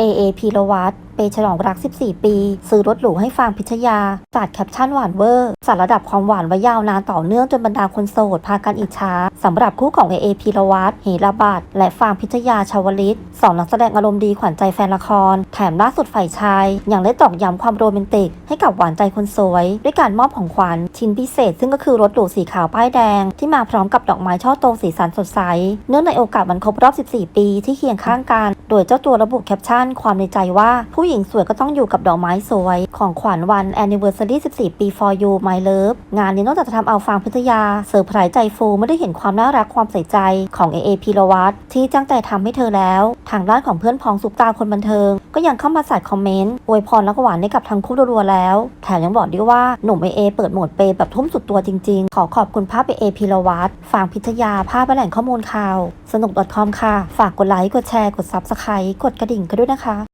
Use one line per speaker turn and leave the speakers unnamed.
AA พีรวัตรเปย์ฉลองรัก 14 ปี ซื้อรถหรูให้ฟางพิชยาจัดแคปชั่นหวานเวอร์สัดระดับความหวานไว้ยาวนานต่อเนื่องจนบรรดาคนโสดพากันอิจฉา สำหรับคู่ของ AA พีรวัตรเหระบาดและฟางพิชยาชาวลิตสองนักแสดงอารมณ์ดีขวัญใจแฟนละคร แถมล่าสุดฝ่ายชายยังได้ตอกย้ำความโรแมนติก ให้กับหวานใจคนสวย ด้วยการมอบของขวัญชิ้นพิเศษ ซึ่งก็คือรถหรูสีขาวป้ายแดง ที่มาพร้อมกับดอกไม้ช่อโตสีสันสดใส เนื่องในโอกาสวันครบรอบ 14 ปีที่เคียงข้างกัน โดยเจ้าตัวระบุแคปชั่น ความในใจว่าผู้หญิงสวยก็ต้องอยู่กับดอกไม้สวย ของขวัญวัน Anniversary 14 ปี for you my love งานนี้นอกจากจะทำเอาฟางพิทยาเซอร์ไพรส์ใจฟูไม่ได้เห็นความความน่ารักความใส่ใจของ AA พีรวัตรที่จ้างใจทำให้เธอแล้ว ทางด้านของเพื่อนพ้องซุปตาคนบันเทิง ก็ยังเข้ามาใส่คอมเมนต์อวยพรและก็หวานให้กับทั้งคู่รัวๆแล้ว แถมยังบอกด้วยว่าหนุ่ม AA เปิดโหมดเปย์แบบทุ่มสุดตัวจริงๆ ขอขอบคุณภาพ AA พีรวัตรฟางพิทยาภาพและแหล่งข้อมูลข่าว สนุก .com ค่ะ ฝากกดไลค์กดแชร์กด Subscribe กดกระดิ่งกันด้วยนะคะ